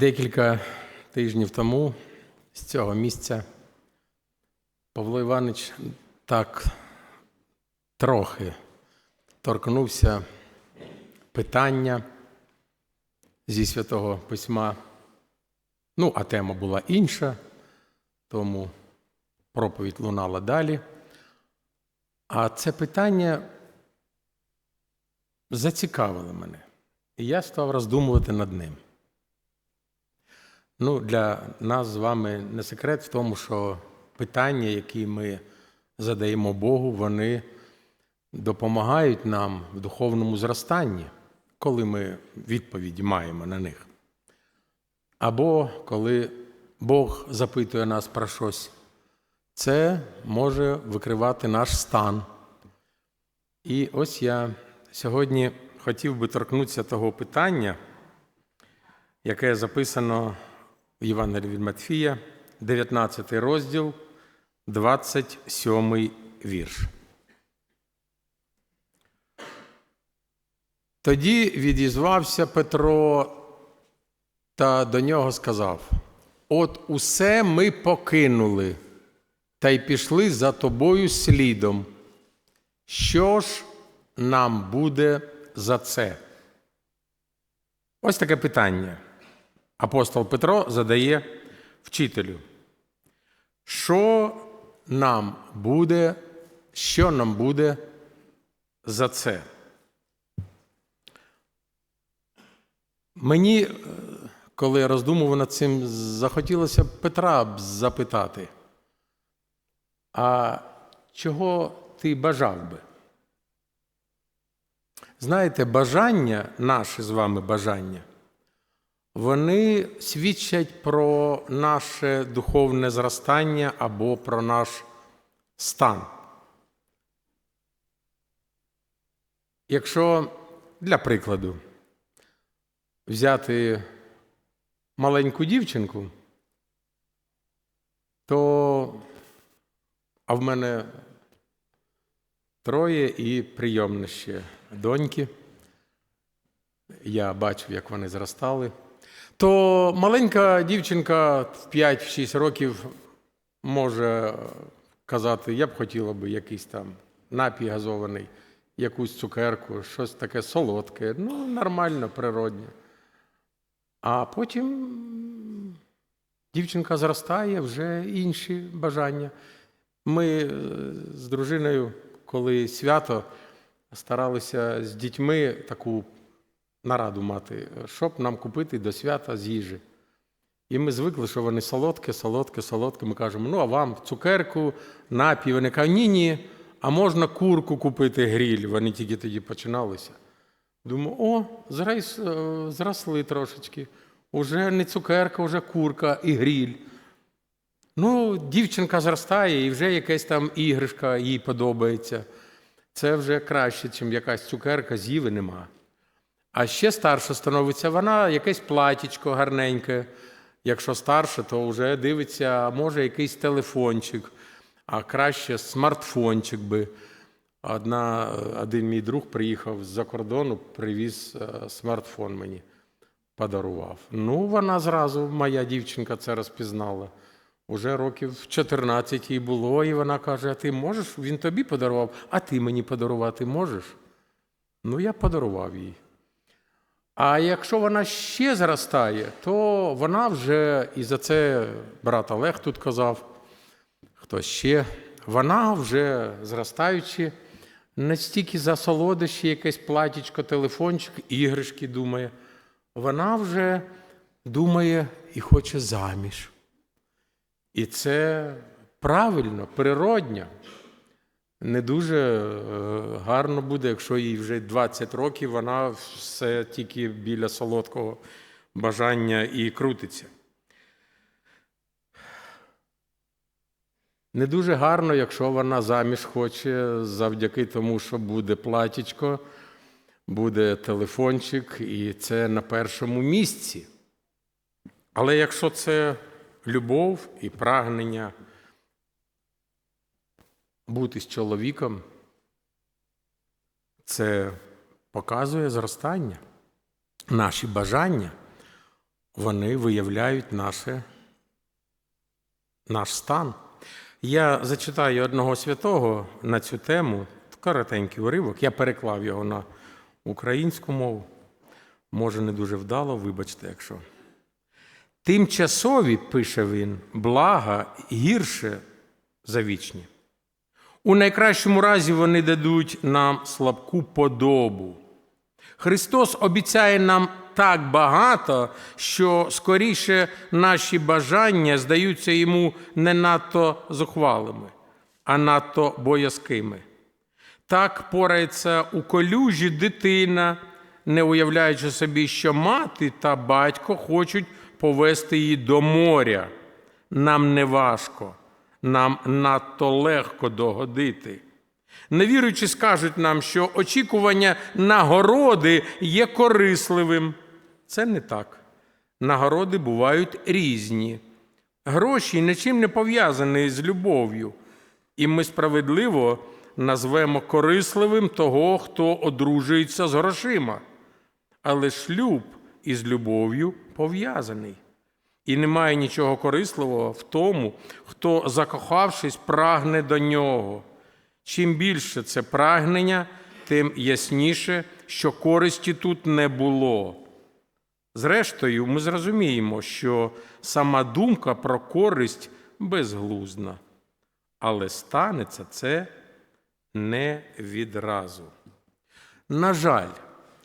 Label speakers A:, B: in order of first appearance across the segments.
A: Декілька тижнів тому з цього місця Павло Іванович так трохи торкнувся питання зі святого письма. Ну, а тема була інша, тому проповідь лунала далі. А це питання зацікавило мене. І я став роздумувати над ним. Ну, для нас з вами не секрет в тому, що питання, які ми задаємо Богу, вони допомагають нам в духовному зростанні, коли ми відповіді маємо на них. Або коли Бог запитує нас про щось, це може викривати наш стан. І ось я сьогодні хотів би торкнутися того питання, яке записано Євангелії від Матфія, 19 розділ, 27 вірш. Тоді відізвався Петро та до нього сказав: От усе ми покинули та й пішли за тобою слідом. Що ж нам буде за це? Ось таке питання. Апостол Петро задає вчителю. Що нам буде, що нам буде за це? Мені, е, коли я роздумував над цим, захотілося Петра б запитати, а чого ти бажав би? Знаєте, бажання, наші з вами бажання, вони свідчать про наше духовне зростання або про наш стан. Якщо для прикладу взяти маленьку дівчинку, то а в мене троє і прийомне ще доньки. Я бачив, як вони зростали. То маленька дівчинка в 5-6 років може казати, я б хотіла би якийсь там напій газований, якусь цукерку, щось таке солодке, ну, нормально, природне. А потім дівчинка зростає, вже інші бажання. Ми е, з дружиною, коли свято, старалися з дітьми таку нараду мати, щоб нам купити до свята з їжі. І ми звикли, що вони солодке, солодке, солодке. Ми кажемо, ну а вам цукерку, напій. Вони кажуть, ні, ні, а можна курку купити гріль. Вони тільки тоді починалися. Думаю, о, зрос, е, зросли трошечки. Уже не цукерка, вже курка і гріль. Ну, дівчинка зростає і вже якась там іграшка їй подобається. Це вже краще, ніж якась цукерка, з'їви нема. А ще старша становиться вона якесь платічко гарненьке. Якщо старше, то вже дивиться, може якийсь телефончик, а краще смартфончик би. Одна, один мій друг приїхав з-за кордону, привіз е, смартфон мені, подарував. Ну, вона зразу, моя дівчинка, це розпізнала. Уже років 14 їй було, і вона каже: А ти можеш? Він тобі подарував, а ти мені подарувати можеш? Ну, я подарував їй. А якщо вона ще зростає, то вона вже, і за це брат Олег тут казав, хто ще, вона вже зростаючи, не стільки за солодощі, якесь платічко, телефончик, іграшки думає. Вона вже думає і хоче заміж. І це правильно, природньо. Не дуже е, гарно буде, якщо їй вже 20 років, вона все тільки біля солодкого бажання і крутиться. Не дуже гарно, якщо вона заміж хоче завдяки тому, що буде платічко, буде телефончик, і це на першому місці. Але якщо це любов і прагнення бути з чоловіком, це показує зростання, наші бажання. вони виявляють наше, наш стан. Я зачитаю одного святого на цю тему, коротенький уривок. Я переклав його на українську мову. Може, не дуже вдало, вибачте, якщо. Тимчасові, пише він, блага гірше за вічні. У найкращому разі вони дадуть нам слабку подобу. Христос обіцяє нам так багато, що скоріше наші бажання здаються йому не надто зухвалими, а надто боязкими. Так порається у колюжі дитина, не уявляючи собі, що мати та батько хочуть повести її до моря. Нам не важко, нам надто легко догодити. Невіруючі скажуть нам, що очікування нагороди є корисливим. Це не так. Нагороди бувають різні. Гроші нічим не пов'язані з любов'ю, і ми справедливо назвемо корисливим того, хто одружується з грошима. Але шлюб із любов'ю пов'язаний. І немає нічого корисливого в тому, хто, закохавшись, прагне до нього. Чим більше це прагнення, тим ясніше, що користі тут не було. Зрештою, ми зрозуміємо, що сама думка про користь безглузна, але станеться це не відразу. На жаль,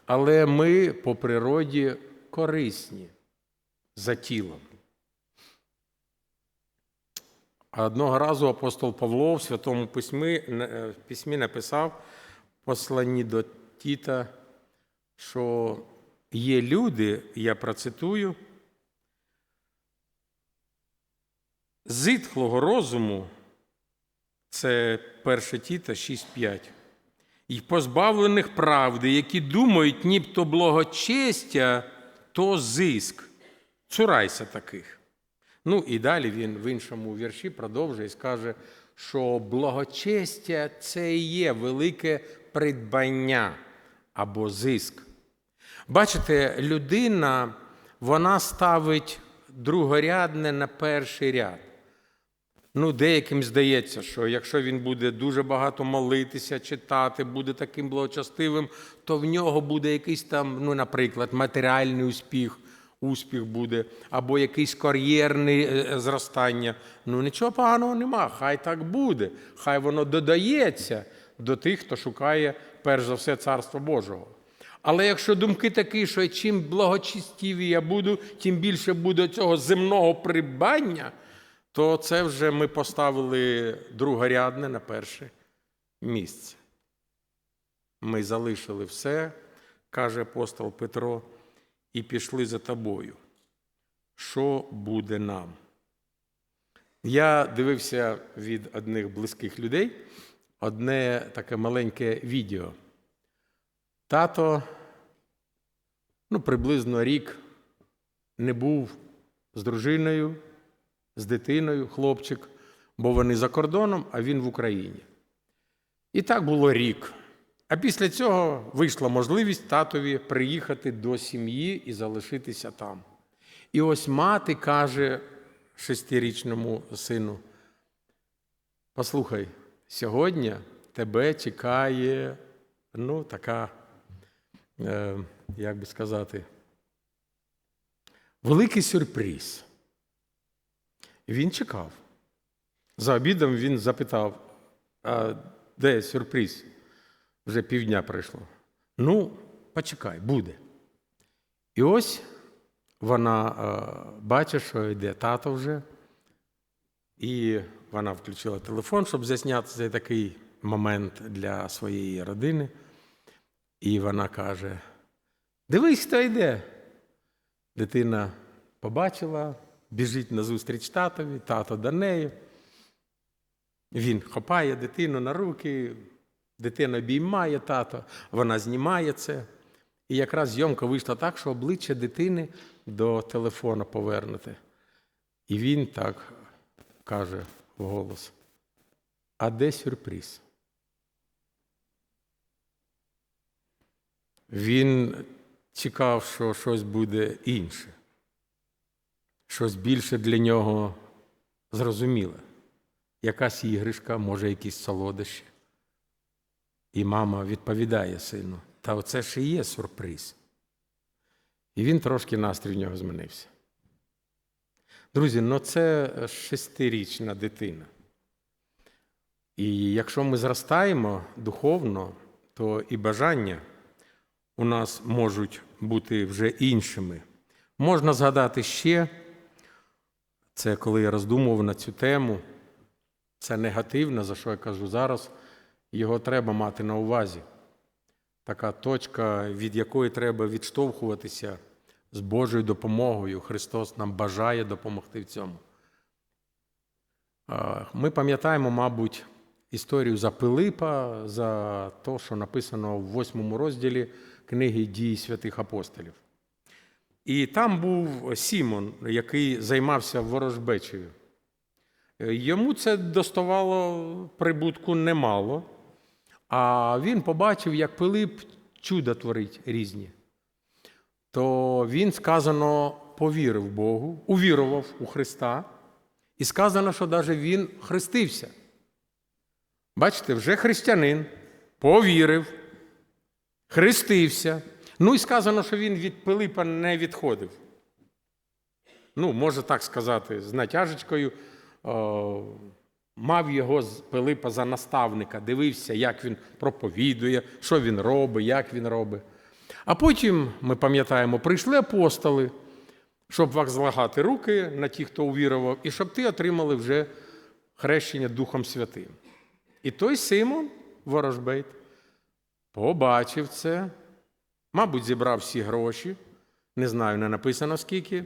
A: але ми по природі корисні за тілом. Одного разу апостол Павло в Святому Письмі, е, в письмі написав посланні до Тіта, що є люди, я процитую, зитхлого розуму, це 1 Тіта 6.5, і позбавлених правди, які думають, нібто благочестя, то зиск. Цурайся таких. Ну і далі він в іншому вірші продовжує і скаже, що благочестя це і є велике придбання або зиск. Бачите, людина вона ставить другорядне на перший ряд. Ну, деяким здається, що якщо він буде дуже багато молитися, читати, буде таким благочестивим, то в нього буде якийсь там, ну, наприклад, матеріальний успіх, успіх буде, або якийсь кар'єрне е, зростання. Ну нічого поганого нема, хай так буде, хай воно додається до тих, хто шукає перш за все Царство Божого. Але якщо думки такі, що чим благочестиві я буду, тим більше буде цього земного придбання, то це вже ми поставили другорядне на перше місце. Ми залишили все, каже апостол Петро, і пішли за тобою. Що буде нам? Я дивився від одних близьких людей одне таке маленьке відео. Тато, ну, приблизно рік не був з дружиною, з дитиною, хлопчик, бо вони за кордоном, а він в Україні. І так було рік. А після цього вийшла можливість татові приїхати до сім'ї і залишитися там. І ось мати каже шестирічному сину: Послухай, сьогодні тебе чекає ну, така, е, як би сказати, великий сюрприз. Він чекав. За обідом він запитав, а де сюрприз? Вже півдня пройшло. Ну, почекай, буде. І ось вона е, бачить, що йде тато вже, і вона включила телефон, щоб засняти цей такий момент для своєї родини. І вона каже: Дивись, хто йде. Дитина побачила, біжить назустріч татові, тато до неї. Він хопає дитину на руки, дитина обіймає тато, вона знімає це. І якраз зйомка вийшла так, що обличчя дитини до телефона повернуте. І він так каже вголос: А де сюрприз? Він чекав, що щось буде інше. щось більше для нього зрозуміле. Якась іграшка, може, якісь солодощі. І мама відповідає сину, та оце ж і є сюрприз. І він трошки настрій в нього змінився. Друзі, ну це шестирічна дитина. І якщо ми зростаємо духовно, то і бажання у нас можуть бути вже іншими. Можна згадати ще, це коли я роздумував на цю тему, це негативно, за що я кажу зараз, його треба мати на увазі. Така точка, від якої треба відштовхуватися з Божою допомогою. Христос нам бажає допомогти в цьому. Ми пам'ятаємо, мабуть, історію за Пилипа, за те, що написано в восьмому розділі книги дій святих апостолів. І там був Сімон, який займався ворожбечею. Йому це доставало прибутку немало, а він побачив, як Пилип чуда творить різні. То він, сказано, повірив Богу, увірував у Христа, і сказано, що навіть він хрестився. Бачите, вже християнин повірив, хрестився. Ну і сказано, що він від Пилипа не відходив. Ну, може так сказати, з натяжечкою. О, мав його з Пилипа за наставника, дивився, як він проповідує, що він робить, як він робить. А потім, ми пам'ятаємо, прийшли апостоли, щоб возлагати руки на ті, хто увірував, і щоб ти отримали вже хрещення Духом Святим. І той Симон Ворожбейт побачив це, мабуть, зібрав всі гроші, не знаю, не написано скільки,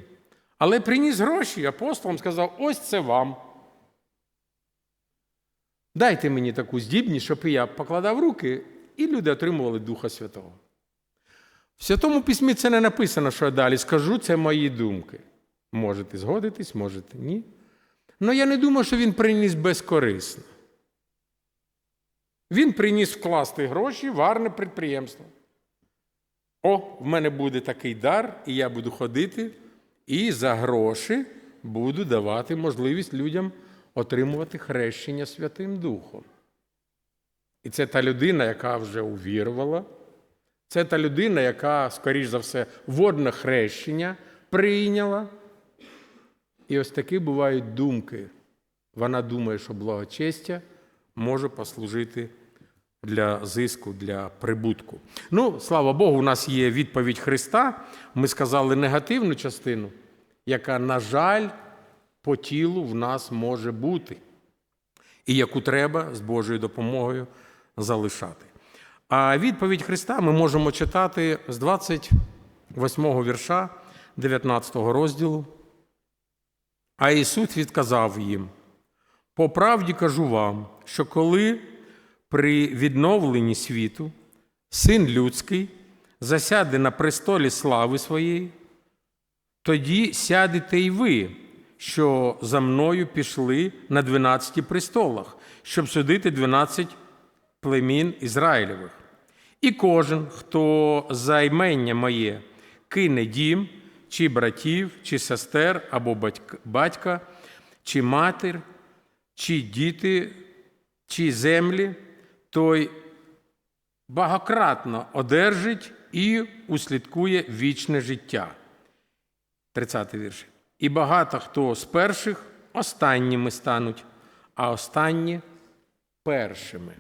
A: але приніс гроші апостолам сказав: ось це вам. Дайте мені таку здібність, щоб я покладав руки, і люди отримували Духа Святого. В Святому Письмі це не написано, що я далі скажу, це мої думки. Можете згодитись, можете ні. Але я не думаю, що він приніс безкорисно. Він приніс вкласти гроші в гарне підприємство. О, в мене буде такий дар, і я буду ходити, і за гроші буду давати можливість людям отримувати хрещення Святим Духом. І це та людина, яка вже увірувала. Це та людина, яка, скоріш за все, водне хрещення прийняла. І ось такі бувають думки. Вона думає, що благочестя може послужити для зиску, для прибутку. Ну, слава Богу, у нас є відповідь Христа. Ми сказали негативну частину, яка, на жаль, по тілу в нас може бути, і яку треба з Божою допомогою залишати. А відповідь Христа ми можемо читати з 28 вірша 19 го розділу. А Ісус відказав їм: по правді кажу вам, що коли при відновленні світу син людський засяде на престолі слави своєї, тоді сядете й ви, що за мною пішли на дванадцяти престолах, щоб судити дванадцять племін Ізраїлевих. І кожен, хто за ймення моє кине дім, чи братів, чи сестер, або батька, чи матір, чи діти, чи землі, той багократно одержить і услідкує вічне життя. 30 вірш. І багато хто з перших останніми стануть, а останні першими.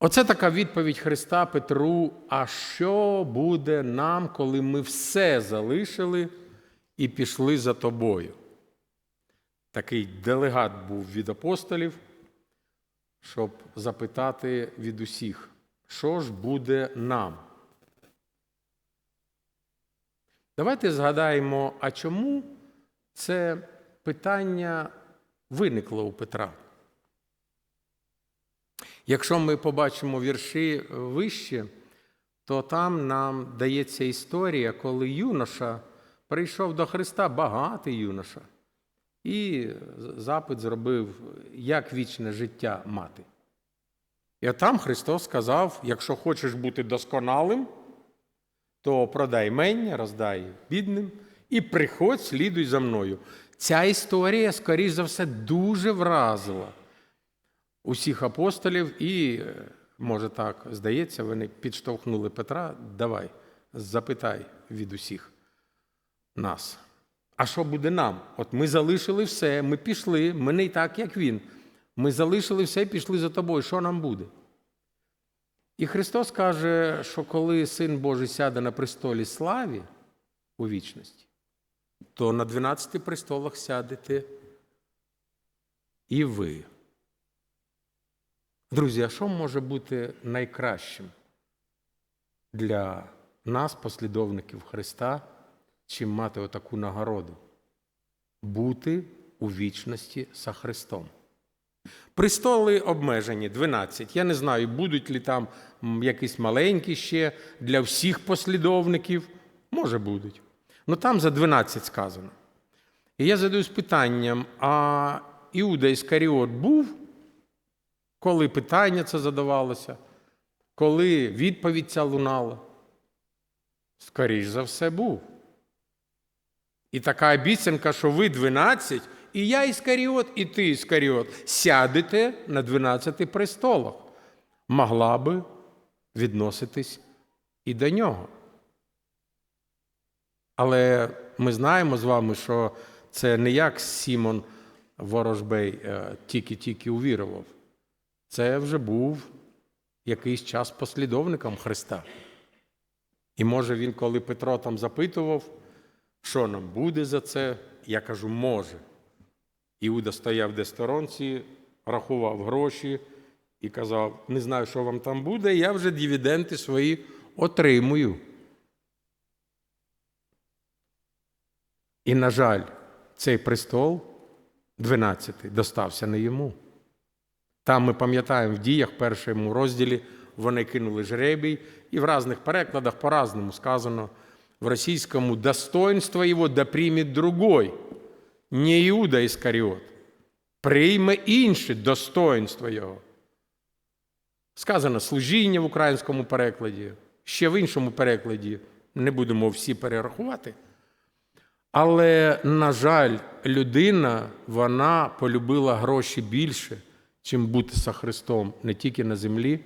A: Оце така відповідь Христа Петру. А що буде нам, коли ми все залишили і пішли за тобою? Такий делегат був від апостолів, щоб запитати від усіх, що ж буде нам? Давайте згадаємо, а чому це питання виникло у Петра? Якщо ми побачимо вірші вище, то там нам дається історія, коли юноша прийшов до Христа, багатий юноша, і запит зробив, як вічне життя мати. І там Христос сказав: якщо хочеш бути досконалим, то продай мення, роздай бідним і приходь, слідуй за мною. Ця історія, скоріш за все, дуже вразила усіх апостолів, і, е, може так, здається, вони підштовхнули Петра. Давай, запитай від усіх нас. А що буде нам? От ми залишили все, ми пішли, ми не так, як він. Ми залишили все і пішли за тобою. Що нам буде? І Христос каже, що коли Син Божий сяде на престолі славі у вічності, то на 12 престолах сядете і ви. Друзі, а що може бути найкращим для нас, послідовників Христа, чим мати отаку нагороду? Бути у вічності за Христом. Престоли обмежені 12. Я не знаю, будуть ли там якісь маленькі ще для всіх послідовників. Може, будуть. Ну там за 12 сказано. І я задаюсь питанням: а Іуда Іскаріот був, коли питання це задавалося, коли відповідь ця лунала? Скоріш за все, був. І така обіцянка, що ви 12, і я Іскаріот, і ти Іскаріот, сядете на 12 престолах. Могла би відноситись і до нього. Але ми знаємо з вами, що це не як Сімон Ворожбей е, тільки-тільки увірував. Це вже був якийсь час послідовником Христа. І може він, коли Петро там запитував, що нам буде за це, я кажу, може. Іуда стояв де сторонці, рахував гроші і казав: не знаю, що вам там буде, я вже дивіденди свої отримую. І, на жаль, цей престол, 12 достався не йому. Там ми пам'ятаємо в діях, в першому розділі, вони кинули жребій, і в різних перекладах по-разному сказано в російському достоинство його да приймет другой, не Іуда Іскаріот, прийме інше достоинство його. Сказано служіння в українському перекладі, ще в іншому перекладі не будемо всі перерахувати. Але, на жаль, людина вона полюбила гроші більше, чим бути за Христом не тільки на землі,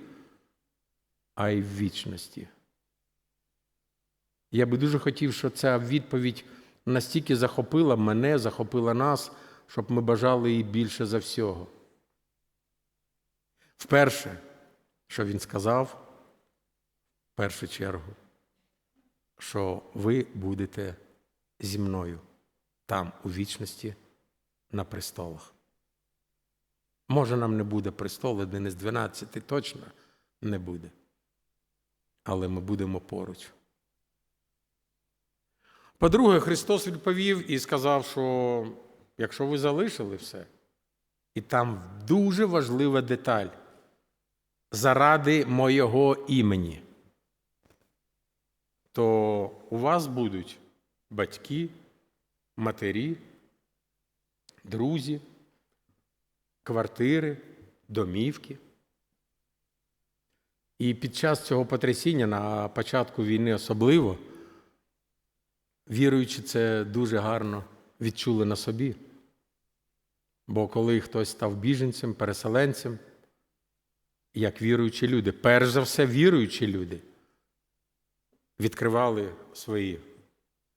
A: а й в вічності. Я би дуже хотів, щоб ця відповідь настільки захопила мене, захопила нас, щоб ми бажали її більше за всього. Вперше, що він сказав, в першу чергу, що ви будете зі мною там, у вічності, на престолах. Може, нам не буде престол один із 12, точно не буде. Але ми будемо поруч. По-друге, Христос відповів і сказав, що якщо ви залишили все, і там дуже важлива деталь заради моєго імені, то у вас будуть батьки, матері, друзі, квартири, домівки. І під час цього потрясіння на початку війни особливо, віруючи, це дуже гарно відчули на собі. Бо коли хтось став біженцем, переселенцем, як віруючі люди, перш за все віруючі люди, відкривали свої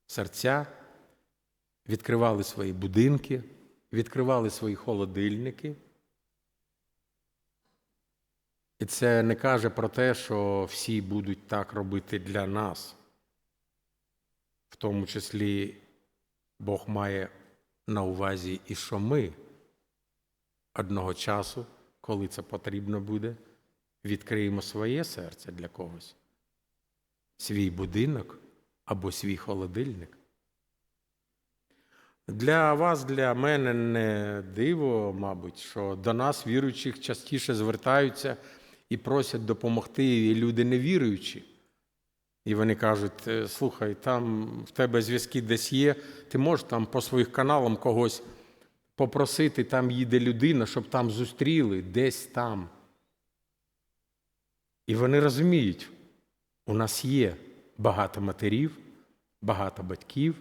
A: серця, відкривали свої будинки, відкривали свої холодильники. І це не каже про те, що всі будуть так робити для нас. Тому числі Бог має на увазі і що ми одного часу, коли це потрібно буде, відкриємо своє серце для когось, свій будинок або свій холодильник. Для вас, для мене не диво, мабуть, що до нас віруючих частіше звертаються і просять допомогти і люди невіруючі. І вони кажуть: «Е, слухай, там в тебе зв'язки десь є, ти можеш там по своїх каналам когось попросити, там їде людина, щоб там зустріли, десь там. І вони розуміють, у нас є багато матерів, багато батьків,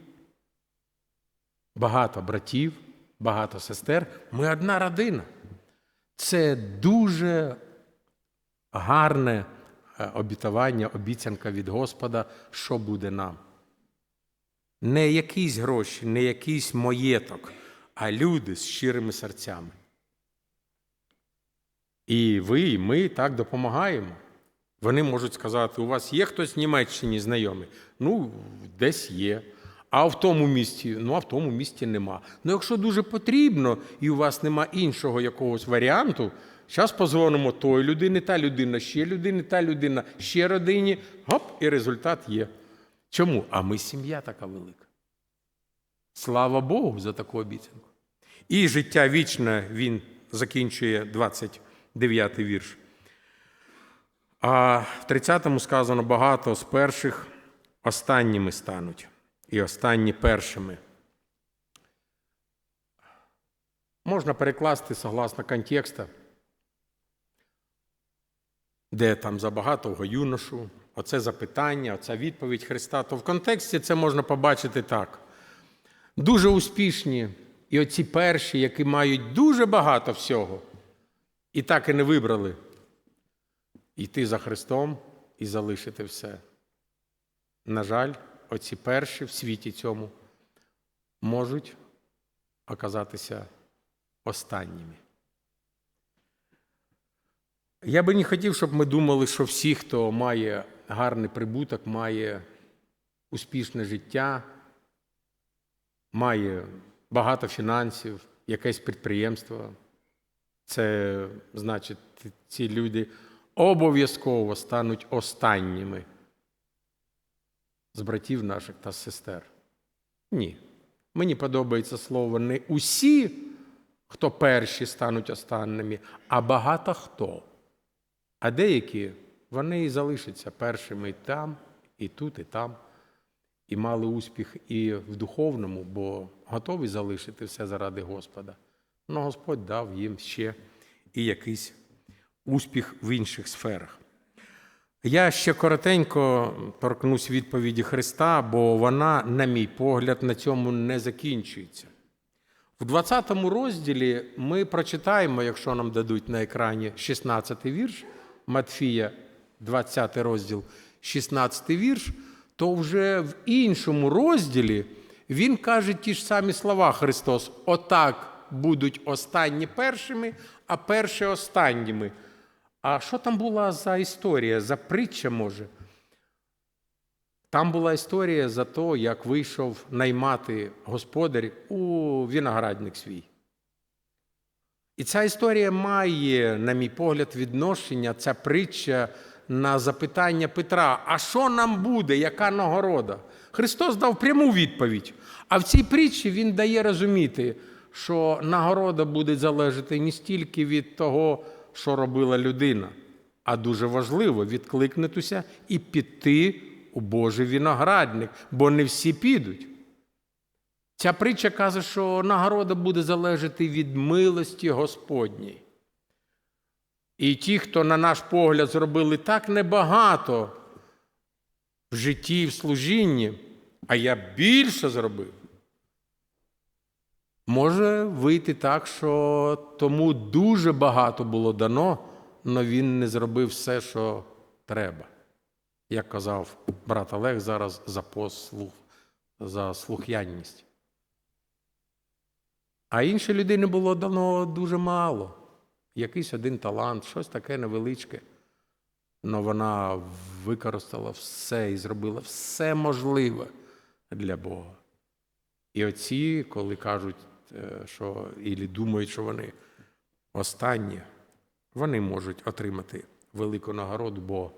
A: багато братів, багато сестер. Ми одна родина. Це дуже гарне обітування, обіцянка від Господа, що буде нам. Не якісь гроші, не якийсь маєток, а люди з щирими серцями. І ви, і ми так допомагаємо. Вони можуть сказати, у вас є хтось в Німеччині знайомий? Ну, десь є. А в тому місті, ну а в тому місті нема. Ну, якщо дуже потрібно, і у вас нема іншого якогось варіанту, зараз позвонимо той людині, та людина, ще людині, та людина, ще родині. Гоп, і результат є. Чому? А ми сім'я така велика. Слава Богу за таку обіцянку. І життя вічне він закінчує 29 вірш. А в 30-му сказано багато з перших останніми стануть, і останні першими. Можна перекласти согласно контекста, де там за багатого юношу, оце запитання, оця відповідь Христа, то в контексті це можна побачити так. Дуже успішні і оці перші, які мають дуже багато всього, і так і не вибрали йти за Христом і залишити все. На жаль, оці перші в світі цьому можуть оказатися останніми. Я би не хотів, щоб ми думали, що всі, хто має гарний прибуток, має успішне життя, має багато фінансів, якесь підприємство. Це значить, ці люди обов'язково стануть останніми з братів наших та сестер. Ні. Мені подобається слово не усі, хто перші стануть останніми, а багато хто. А деякі вони і залишаться першими там, і тут, і там, і мали успіх і в духовному, бо готові залишити все заради Господа. Но Господь дав їм ще і якийсь успіх в інших сферах. Я ще коротенько торкнусь відповіді Христа, бо вона, на мій погляд, на цьому не закінчується. В 20 розділі ми прочитаємо, якщо нам дадуть на екрані 16 вірш Матфія, 20 розділ, 16 вірш, то вже в іншому розділі він каже ті ж самі слова Христос: отак будуть останні першими, а перші останніми. А що там була за історія, за притча може? Там була історія за те, як вийшов наймати господар у виноградник свій. І ця історія має, на мій погляд, відношення, ця притча на запитання Петра: а що нам буде, яка нагорода? Христос дав пряму відповідь. А в цій притчі Він дає розуміти, що нагорода буде залежати не стільки від того, що робила людина, а дуже важливо відкликнутися і піти у Божий виноградник, бо не всі підуть. Ця притча каже, що нагорода буде залежати від милості Господній. І ті, хто, на наш погляд, зробили так небагато в житті і в служінні, а я більше зробив, може вийти так, що тому дуже багато було дано, але він не зробив все, що треба. Як казав брат Олег зараз за послух, за слух'янність. А іншій людині було дано дуже мало. Якийсь один талант, щось таке невеличке. Але вона використала все і зробила все можливе для Бога. І оці, коли кажуть, е, що і думають, що вони останні, вони можуть отримати велику нагороду, бо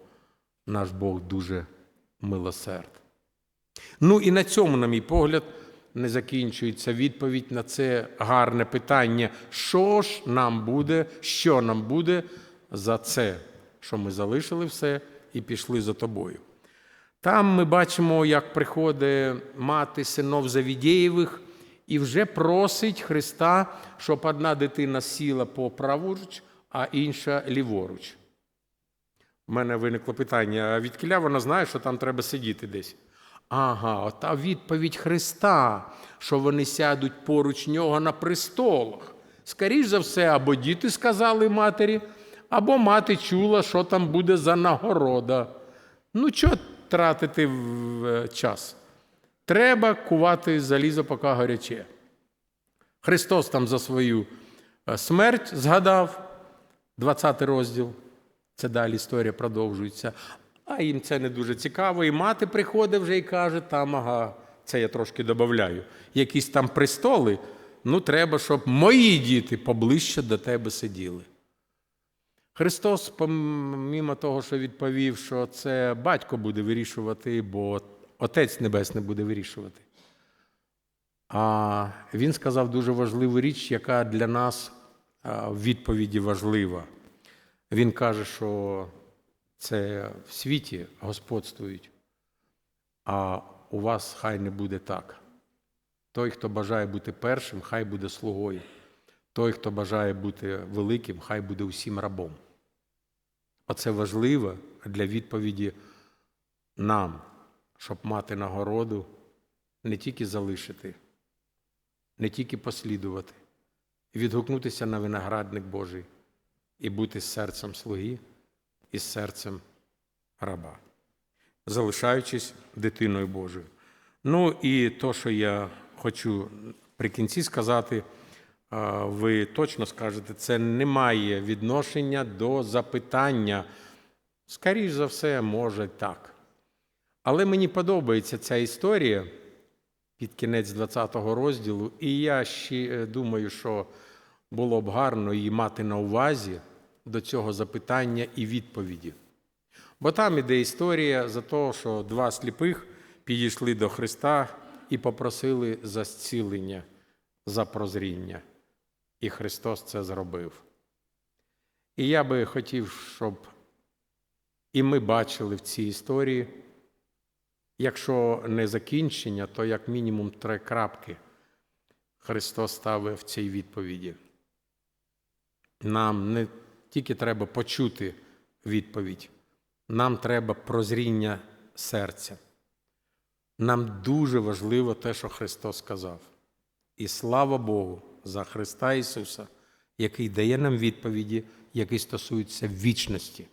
A: наш Бог дуже милосерд. Ну і на цьому, на мій погляд, не закінчується відповідь на це гарне питання, що ж нам буде, що нам буде за це, що ми залишили все і пішли за тобою. Там ми бачимо, як приходить мати синов Завідєєвих і вже просить Христа, щоб одна дитина сіла по праворуч, а інша ліворуч. У мене виникло питання: а від кіля вона знає, що там треба сидіти десь. Ага, ота відповідь Христа, що вони сядуть поруч нього на престолах. Скоріш за все, або діти сказали матері, або мати чула, що там буде за нагорода. Ну, чого тратити в- е, час? Треба кувати залізо, поки гаряче. Христос там за свою е, смерть згадав, 20 розділ. Це далі історія продовжується. А їм це не дуже цікаво. І мати приходить вже і каже, там, ага, це я трошки додаю. Якісь там престоли, ну треба, щоб мої діти поближче до тебе сиділи. Христос, помімо того, що відповів, що це батько буде вирішувати, бо Отець Небесний буде вирішувати. А він сказав дуже важливу річ, яка для нас в відповіді важлива. Він каже, що це в світі господствують, а у вас хай не буде так. Той, хто бажає бути першим, хай буде слугою. Той, хто бажає бути великим, хай буде усім рабом. Оце важливо для відповіді нам, щоб мати нагороду не тільки залишити, не тільки послідувати, відгукнутися на виноградник Божий і бути серцем слуги і з серцем раба, залишаючись дитиною Божою. Ну і то, що я хочу при кінці сказати, ви точно скажете, це не має відношення до запитання. Скоріш за все, може так. Але мені подобається ця історія під кінець 20-го розділу, і я ще е, думаю, що було б гарно її мати на увазі до цього запитання і відповіді. Бо там іде історія за те, що два сліпих підійшли до Христа і попросили за зцілення, за прозріння. І Христос це зробив. І я би хотів, щоб і ми бачили в цій історії, якщо не закінчення, то як мінімум три крапки Христос ставив в цій відповіді. Нам не тільки треба почути відповідь, нам треба прозріння серця. Нам дуже важливо те, що Христос сказав. І слава Богу за Христа Ісуса, який дає нам відповіді, які стосуються вічності.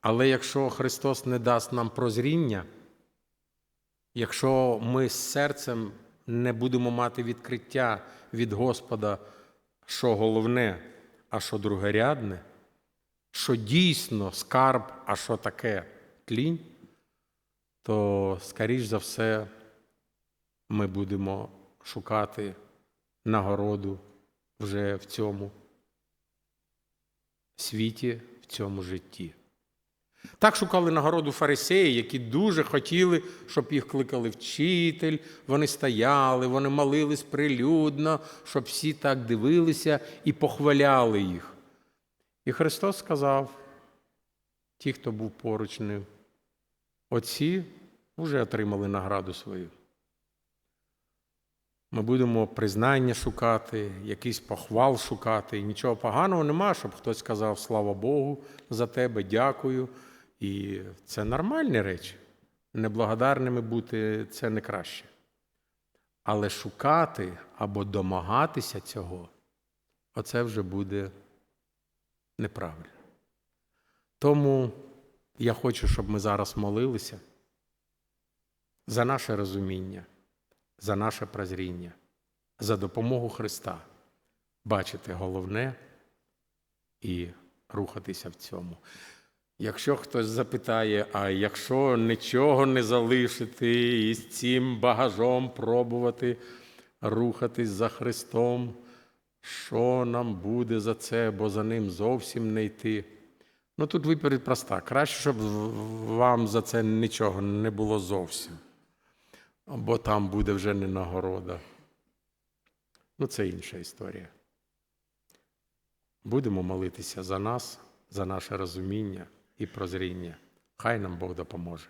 A: Але якщо Христос не дасть нам прозріння, якщо ми з серцем не будемо мати відкриття від Господа, що головне, а що другорядне, що дійсно скарб, а що таке тлінь, то, скоріш за все, ми будемо шукати нагороду вже в цьому світі, в цьому житті. Так шукали нагороду фарисеї, які дуже хотіли, щоб їх кликали вчитель. Вони стояли, вони молились прилюдно, щоб всі так дивилися і похваляли їх. І Христос сказав: ті, хто був поруч ним, оці вже отримали награду свою. Ми будемо признання шукати, якийсь похвал шукати. І нічого поганого нема, щоб хтось сказав слава Богу за тебе, дякую. І це нормальні речі. Неблагодарними бути це не краще. Але шукати або домагатися цього, оце вже буде неправильно. Тому я хочу, щоб ми зараз молилися за наше розуміння, за наше прозріння, за допомогу Христа бачити головне і рухатися в цьому. Якщо хтось запитає, а якщо нічого не залишити і з цим багажом пробувати рухатись за Христом, що нам буде за це, бо за ним зовсім не йти? Ну тут виперед проста. Краще, щоб вам за це нічого не було зовсім. Бо там буде вже не нагорода. Ну, це інша історія. Будемо молитися за нас, за наше розуміння і прозріння. Хай нам Бог допоможе.